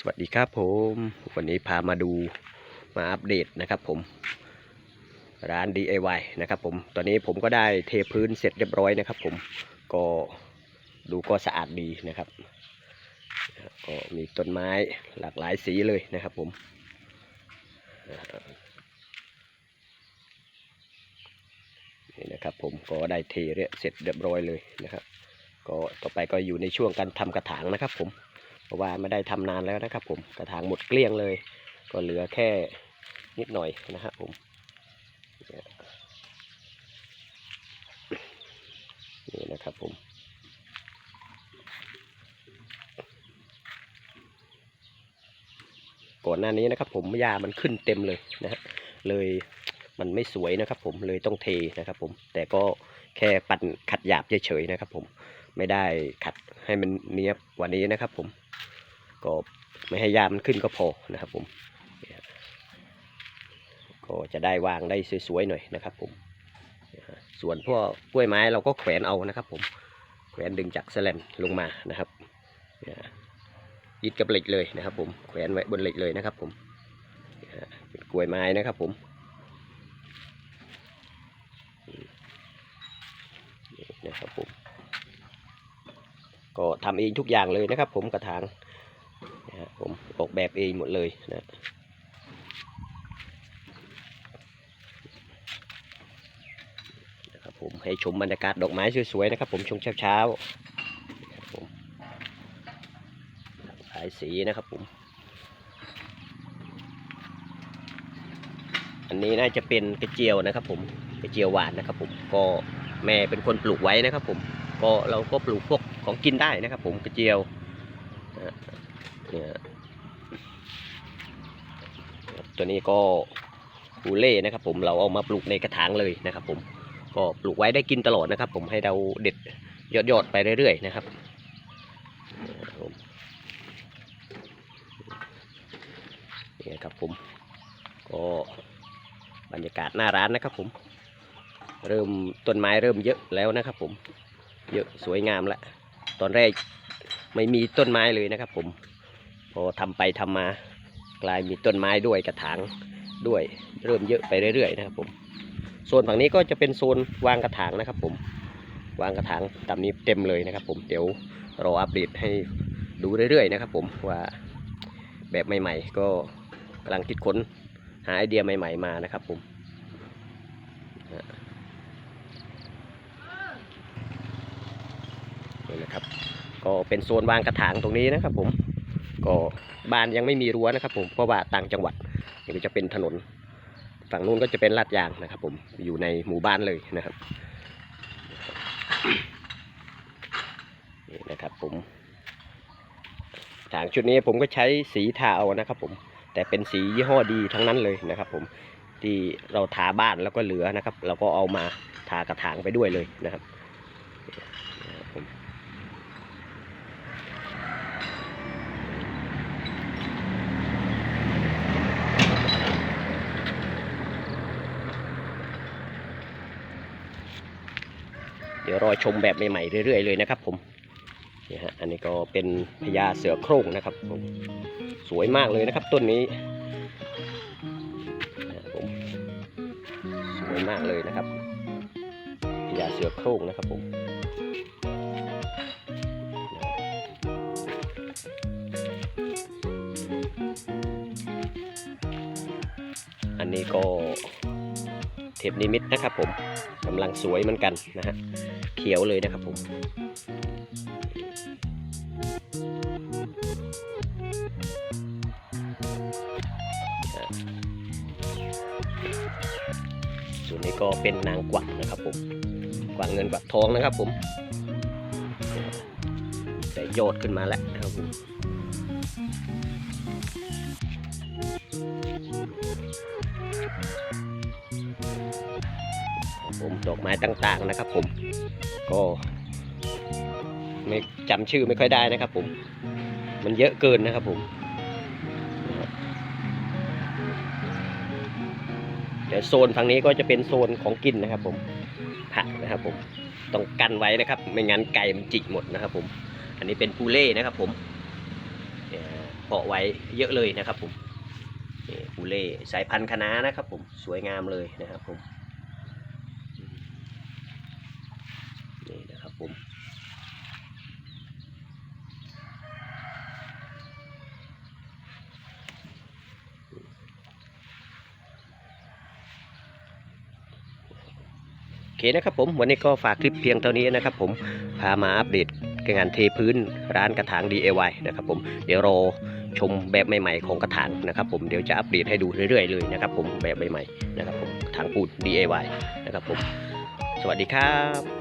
สวัสดีครับผม วันนี้พามาดูมาอัปเดตนะครับผม ร้าน DIY นะครับผม ตอนนี้ผมก็ได้เทพื้นเสร็จเรียบร้อยนะครับผม ก็ดูก็สะอาดดีนะครับ ก็มีต้นไม้หลากหลายสีเลยนะครับผม นี่นะครับผมก็ได้เทเรียเสร็จเรียบร้อยเลยนะครับ ก็ต่อไปก็อยู่ในช่วงการทำกระถางนะครับผม เพราะว่าไม่ได้ทำนานแล้วนะครับ ผมกระถางหมดเกลี้ยงเลย ก็เหลือแค่นิดหน่อยนะครับผมนี่นะครับผมก่อนหน้านี้นะครับ ผมหญ้ามันขึ้นเต็มเลยนะฮะเลยมันไม่สวยนะครับ ผมเลยต้องเทนะครับ ผมแต่ก็แค่ปั่นขัดหยาบเฉยๆนะครับ ผมไม่ได้ขัดให้มันเนียบกว่านี้นะครับ ผม ก็ไม่ให้ยามันขึ้นก็พอนะครับผมก็จะได้วางได้สวยๆหน่อยนะครับผมส่วนพวกกล้วยไม้เราก็แขวนเอานะครับ ผมแขวนดึงจากแสลนลงมานะครับยึดกับเหล็กเลยนะครับ ผมแขวนไว้บนเหล็กเลยนะครับ ผมเป็นกล้วยไม้นะครับผมนะครับผมก็ทำเองทุกอย่างเลยนะครับ ผมกระถาง นะฮะผมออก แบบเองหมดเลยนะนะครับผมให้ชมบรรยากาศดอกไม้สวยๆนะครับ ผมช่วงเช้าๆผมหลายสีนะครับผมอันนี้น่าจะเป็นกระเจียวนะครับ ผมกระเจียวหวานนะครับ ผมก็แม่เป็นคนปลูกไว้นะครับ ผมก็เราก็ปลูกพวกของกินได้นะครับ ผมกระเจียวนะฮะเนี่ย ตัวนี้ก็บูเล่นะครับ ผมเราเอามาปลูกในกระถางเลยนะครับ ผมก็ปลูกไว้ได้กินตลอดนะครับ ผมให้เราเด็ดยอดๆไปเรื่อยๆนะครับนี่ครับผมก็บรรยากาศหน้าร้านนะครับผม เริ่มต้นไม้เริ่มเยอะแล้วนะครับผมเยอะสวยงามแล้วตอนแรกไม่มีต้นไม้เลยนะครับผมพอทำไปทำมา กลายมีต้นไม้ด้วยกระถางด้วยเริ่มเยอะไปเรื่อยๆนะครับผมโซนฝั่งนี้ก็จะเป็นโซนวางกระถางนะครับผมวางกระถางตามนี้เต็มเลยนะครับ ผมเดี๋ยวรออัปเดตให้ดูเรื่อยๆนะครับ ผมว่าแบบใหม่ ๆ ก็กำลังคิดค้นหาไอเดียใหม่ ๆมานะครับ ผมนี่นะครับ ก็เป็นโซนวางกระถางตรงนี้นะครับผม ก็บ้านยังไม่มีรั้วนะครับ ผมเพราะว่าต่างจังหวัดนี่ก็จะเป็นถนน ฝั่งนู้นก็จะเป็นลาดยางนะครับ ผมอยู่ในหมู่บ้านเลยนะครับนี่นะครับผมถางชุดนี้ผมก็ใช้สีทาเอานะครับ ผมแต่เป็นสียี่ห้อดีทั้งนั้นเลยนะครับ ผมที่เราทาบ้านแล้วก็เหลือนะครับ เราก็เอามาทากระถางไปด้วยเลยนะครับ รับผมเดี๋ยวรอชมแบบใหม่ๆเรื่อย ๆ เลยนะครับ ผมนี่ฮะอันนี้ก็เป็นพญาเสือโคร่งนะครับผมสวยมากเลยนะครับต้นนี้นะผมสวยมากเลยนะครับพญาเสือโคร่งนะครับผมอันนี้ก็ เทปนิมิตนะครับผมกำลังสวยเหมือนกันนะฮะเขียวเลยนะครับผมส่วนนี้ก็เป็นนางกวักนะครับผมกวักเงินกวักทองนะครับผมแต่ยอดขึ้นมาแล้วนะครับผม ผมดอกไม้ต่างๆนะครับ ผม ก็ไม่จำชื่อไม่ค่อยได้นะครับ ผม มันเยอะเกินนะครับ ผมเดี๋ยวโซนฝั่งนี้ก็จะเป็นโซนของกินนะครับ ผมผักนะครับ ผมต้องกันไว้นะครับ ไม่งั้นไก่มันจิกหมดนะครับ ผม อันนี้เป็นปูเล่นะครับ ผมเนี่ยเพาะไว้เยอะเลยนะครับ ผม ปูเล่สายพันธุ์คะน้านะครับผมสวยงามเลยนะครับผมนี่นะครับผมโอเคนะครับผมวันนี้ก็ฝากคลิปเพียงเท่านี้นะครับผมพามาอัปเดตงานเทพื้นร้านกระถาง DIY นะครับผมเดี๋ยวรอ ชมแบบใหม่ๆของกระถางนะครับผมเดี๋ยวจะอัปเดตให้ดูเรื่อยๆเลยนะครับผมแบบใหม่ๆนะครับผมถางปูน DIY นะครับผมสวัสดีครับ